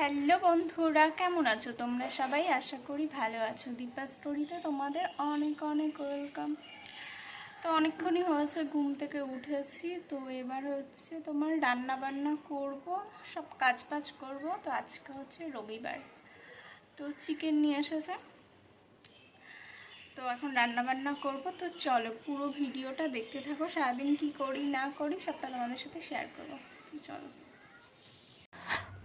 Hello বন্ধুরা, কেমন আছো তোমরা? সবাই আশা করি ভালো আছো। দীপা স্টোরিতে তোমাদের অনেক অনেক ওয়েলকাম। তো অনেকক্ষণই হয়েছে, ঘুম থেকে উঠেছি। তো এবার হচ্ছে তোমার রান্না বান্না করব, সব কাজ বাজ করব। তো আজকে হচ্ছে রবিবার। তো চিকেন নিয়ে এসেছে। তো এখন রান্না বান্না করব। তো চলো পুরো ভিডিওটা দেখতে থাকো। সারাদিন কি করি, না করি, সবটা তোমাদের সাথে শেয়ার করব। তো চলো।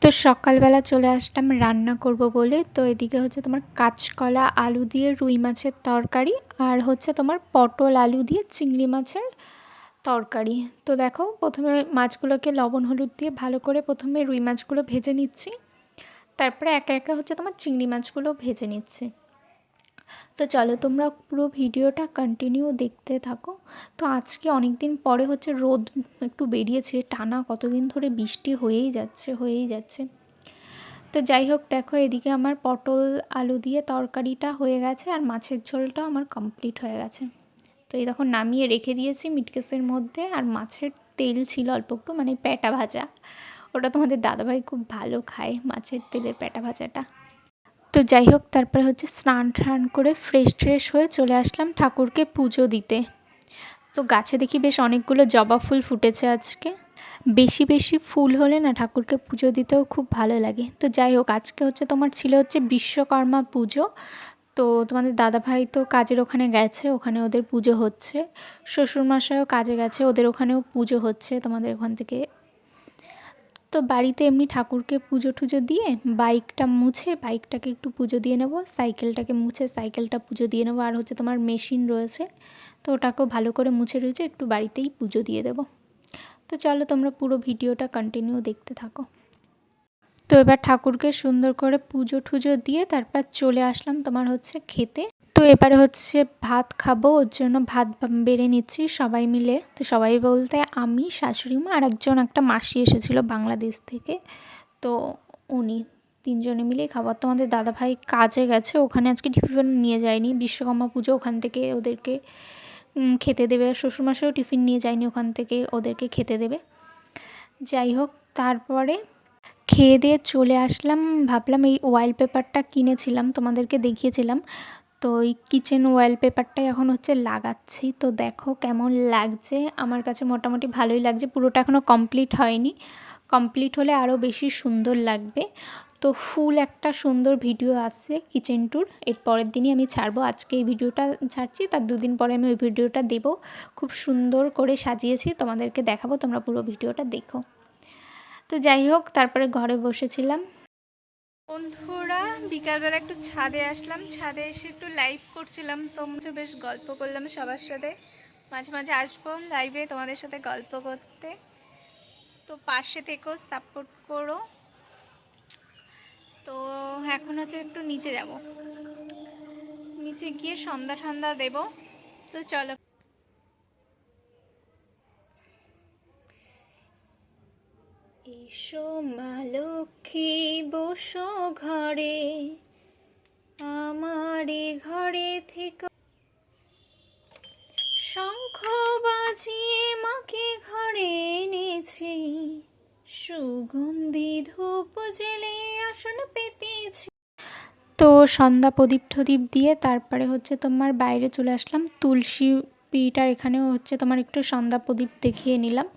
তো সকালবেলা চলে আসলাম রান্না করব বলে। তো এদিকে হচ্ছে তোমার কাঁচকলা, আলু দিয়ে রুই মাছের তরকারি আর হচ্ছে তোমার পটল, আলু দিয়ে চিংড়ি মাছের তরকারি। তো দেখো, প্রথমে মাছগুলোকে লবণ, হলুদ দিয়ে ভালো করে প্রথমে রুই মাছগুলো ভেজে নিচ্ছি। তারপরে একা একা হচ্ছে তোমার চিংড়ি মাছগুলো ভেজে নিচ্ছি। তো চলো তোমরা পুরো ভিডিওটা কন্টিনিউ দেখতে থাকো। তো আজকে অনেক দিন পরে হচ্ছে রোদ একটু বেরিয়েছে, টানা কতদিন ধরে বৃষ্টি হয়েই যাচ্ছে হয়েই যাচ্ছে। তো যাই হোক, দেখো এদিকে আমার পটল আলু দিয়ে তরকারিটা হয়ে গেছে আর মাছের ঝোলটাও আমার কমপ্লিট হয়ে গেছে। তো এই দেখো নামিয়ে রেখে দিয়েছি মিটকেসের মধ্যে আর মাছের তেল ছিল অল্প একটু মানে প্যাটা ভাজা। ওটা তোমাদের দাদাভাই খুব ভালো খায় মাছের তেলের প্যাটা ভাজাটা। তো যাই হোক, তারপরে হচ্ছে স্নান টান করে ফ্রেশ ট্রেশ হয়ে চলে আসলাম ঠাকুরকে পুজো দিতে। তো গাছে দেখি বেশ অনেকগুলো জবা ফুল ফুটেছে আজকে। বেশি বেশি ফুল হলে না ঠাকুরকে পুজো দিতেও খুব ভালো লাগে। তো যাই হোক, আজকে হচ্ছে তোমার ছিল হচ্ছে বিশ্বকর্মা পুজো। তো তোমাদের দাদাভাই তো কাজের ওখানে গেছে, ওখানে ওদের পুজো হচ্ছে। শ্বশুরমশাইও কাজে গেছে, ওদের ওখানেও পুজো হচ্ছে তোমাদের ওখান থেকে। তো বাড়িতে এমনি ঠাকুরকে পুজো টুজো দিয়ে বাইকটা মুছে, বাইকটাকে একটু পুজো দিয়ে নেব, সাইকেলটাকে মুছে, সাইকেলটা পুজো দিয়ে নেব। আর হচ্ছে তোমার মেশিন রয়েছে, তো ওটাকেও ভালো করে মুছে রয়েছে, একটু বাড়িতেই পুজো দিয়ে দেবো। তো চলো তোমরা পুরো ভিডিওটা কন্টিনিউ দেখতে থাকো। তো এবার ঠাকুরকে সুন্দর করে পুজো টুজো দিয়ে তারপর চলে আসলাম তোমার হচ্ছে খেতে। এবারে হচ্ছে ভাত খাব, ওর জন্য ভাত বেড়ে নিচ্ছি সবাই মিলে। তো সবাই বলতে আমি, শাশুড়ি মা আর একজন একটা মাসি এসেছিল বাংলাদেশ থেকে। তো উনি তিনজনে মিলেই খাবার তোমাদের দাদাভাই কাজে গেছে, ওখানে আজকে টিফিন নিয়ে যায়নি। বিশ্বকর্মা পুজো ওখান থেকে ওদেরকে খেতে দেবে। শ্বশুরমশাইও টিফিন নিয়ে যায়নি ওখান থেকে, ওদেরকে খেতে দেবে। যাই হোক, তারপরে খেয়ে দিয়ে চলে আসলাম। ভাবলাম এই ওয়ালপেপারটা কিনেছিলাম, তোমাদেরকে দেখিয়েছিলাম। তো এই কিচেন ওয়ালপেপারটাই এখন হচ্ছে লাগাচ্ছি। তো দেখো কেমন লাগছে। আমার কাছে মোটামুটি ভালোই লাগছে। পুরোটা এখনও কমপ্লিট হয়নি। কমপ্লিট হলে আরও বেশি সুন্দর লাগবে। তো ফুল একটা সুন্দর ভিডিও আসছে কিচেন ট্যুর এর পরের দিনই আমি ছাড়বো। আজকে এই ভিডিওটা ছাড়ছি। তার দুদিন পরে আমি ওই ভিডিওটা দেবো। খুব সুন্দর করে সাজিয়েছি। তোমাদেরকে দেখাবো। তোমরা পুরো ভিডিওটা দেখো। তো যাই হোক, তারপরে ঘরে বসেছিলাম। বন্ধুরা, বিকালবেলা একটু ছাদে আসলাম। ছাদে এসে একটু লাইভ করছিলাম। তোমরা বেশ গল্প করলাম সবার সাথে। মাঝে মাঝে আসব লাইভে তোমাদের সাথে গল্প করতে। তো পাশে থেকেও সাপোর্ট করো। তো এখন হচ্ছে একটু নিচে যাব। নিচে গিয়ে সন্ধ্যা ঠান্ডা দেব। তো চলো। এসো মা লক্ষ্মী, বসো ঘরে। আমারে ঘরে থেকে। শঙ্খ বাজিয়ে মাকে ঘরে এনেছি। সুগন্ধি ধূপ জেলে আসন পেতেছি। তো সন্ধ্যা প্রদীপ টদীপ দিয়ে তারপরে হচ্ছে তোমার বাইরে চলে আসলাম। তুলসী পিটার এখানেও হচ্ছে তোমার একটু সন্ধ্যা প্রদীপ দেখিয়ে নিলাম।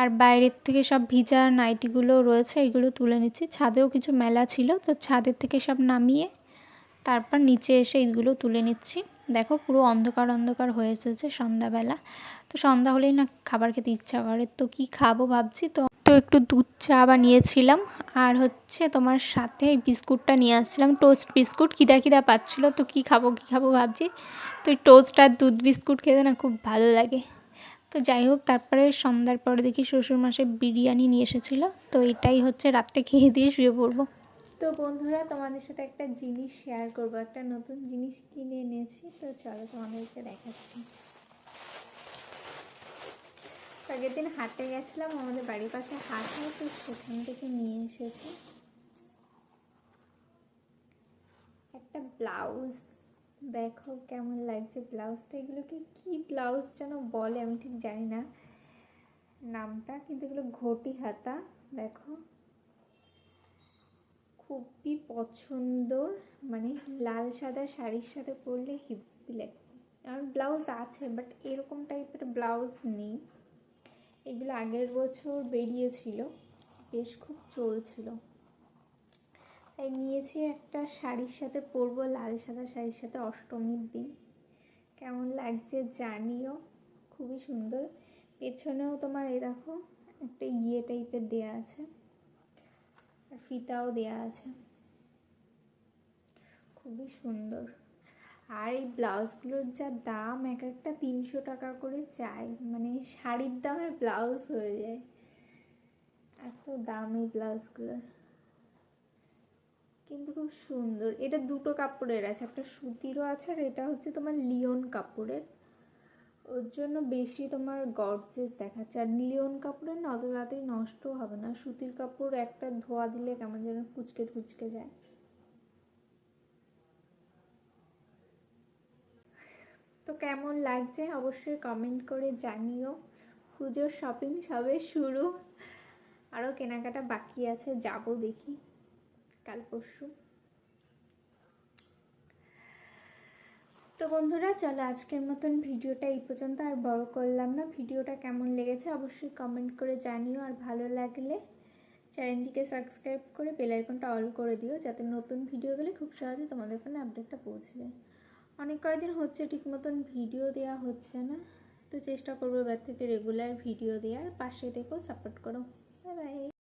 আর বাইরের থেকে সব ভিজা নাইটিগুলো রয়েছে, এগুলো তুলে নিচ্ছি। ছাদেও কিছু মেলা ছিল, তো ছাদের থেকে সব নামিয়ে তারপর নিচে এসে এইগুলো তুলে নিচ্ছি। দেখো পুরো অন্ধকার অন্ধকার হয়ে এসেছে সন্ধ্যাবেলা। তো সন্ধ্যা হলেই না খাবার খেতে ইচ্ছা করে। তো কি খাব ভাবছি, তো তো একটু দুধ চা বানিয়েছিলাম আর হচ্ছে তোমার সাথে এই বিস্কুটটা নিয়ে আসছিলাম, টোস্ট বিস্কুট। খিদা কিদা পাচ্ছিলো, তো কি খাব, কী খাব ভাবছি। তো টোস্ট আর দুধ বিস্কুট খেতে না খুব ভালো লাগে। তো যাই হোক, তারপরে সন্ধ্যার পরে দেখি শ্বশুরমশাই বিরিয়ানি নিয়ে এসেছিল। তো এটাই হচ্ছে রাত্রে খেয়ে দিয়ে শুয়ে পড়ব। তো বন্ধুরা, তোমাদের সাথে একটা জিনিস শেয়ার করব। একটা নতুন জিনিস কিনে এনেছি। তো চলো তোমাদেরকে দেখাচ্ছি। আগের দিন হাটে গেছিলাম, আমাদের বাড়ির পাশে হাট হয়, তো সেখান থেকে নিয়ে এসেছি। একটা ব্লাউজ। দেখো কেমন লাগছে ব্লাউজটা। এগুলোকে কি ব্লাউজ যেন বলে আমি ঠিক জানি না নামটা কিন্তু এগুলো ঘটি হাতা দেখো। খুবই পছন্দর। মানে লাল সাদা শাড়ির সাথে পরলে হেভি লাগবে আর ব্লাউজ আছে বাট এরকম টাইপের ব্লাউজ নেই। এগুলো আগের বছর বেরিয়েছিল। বেশ খুব চলছিল। তাই নিয়েছি একটা শাড়ির সাথে পরবো, লাল সাদা শাড়ির সাথে অষ্টমীর দিন। কেমন লাগছে জানিও, খুবই সুন্দর। পেছনেও তোমার এই দেখো, একটা ইয়ে টাইপের দেয়া আছে, আর ফিতাও দেয়া আছে। খুবই সুন্দর। আর এই ব্লাউজগুলোর যা দাম, এক একটা তিনশো টাকা করে চাই। মানে শাড়ির দামে ব্লাউজ হয়ে যায়। এত দাম এই ব্লাউজগুলোর। কিন্তু খুব সুন্দর। এটা দুটো কাপড়ের আছে, একটা সুতিরও আছে আর এটা হচ্ছে তোমার লিওন কাপড়ের। ওর জন্য বেশি তোমার গর্জেস দেখাচ্ছে। আর লিওন কাপড়ের না, অত তাড়াতাড়ি নষ্টও হবে না। সুতির কাপড় একটা ধোয়া দিলে কেমন যেন কুচকে কুচকে যায়। তো কেমন লাগছে অবশ্যই কমেন্ট করে জানিও। পুজোর শপিং সবে শুরু। আরও কেনাকাটা বাকি আছে, যাব দেখি। কাল পরশু। তো বন্ধুরা, চলো আজকের মতন ভিডিওটা এই পর্যন্ত, আর বড় করলাম না। ভিডিওটা কেমন লেগেছে অবশ্যই কমেন্ট করে জানিও, আর ভালো লাগলে চ্যানেলটিকে সাবস্ক্রাইব করে বেল আইকনটা অল করে দিও, যাতে নতুন ভিডিও গেলে খুব সহজে তোমাদের ফোনে আপডেটটা পৌঁছে যায়। অনেক কয়েকদিন হচ্ছে ঠিক মতন ভিডিও দেওয়া হচ্ছে না, তো চেষ্টা করব এবার থেকে রেগুলার ভিডিও দেওয়ার পাশে দেখো সাপোর্ট করো। Bye bye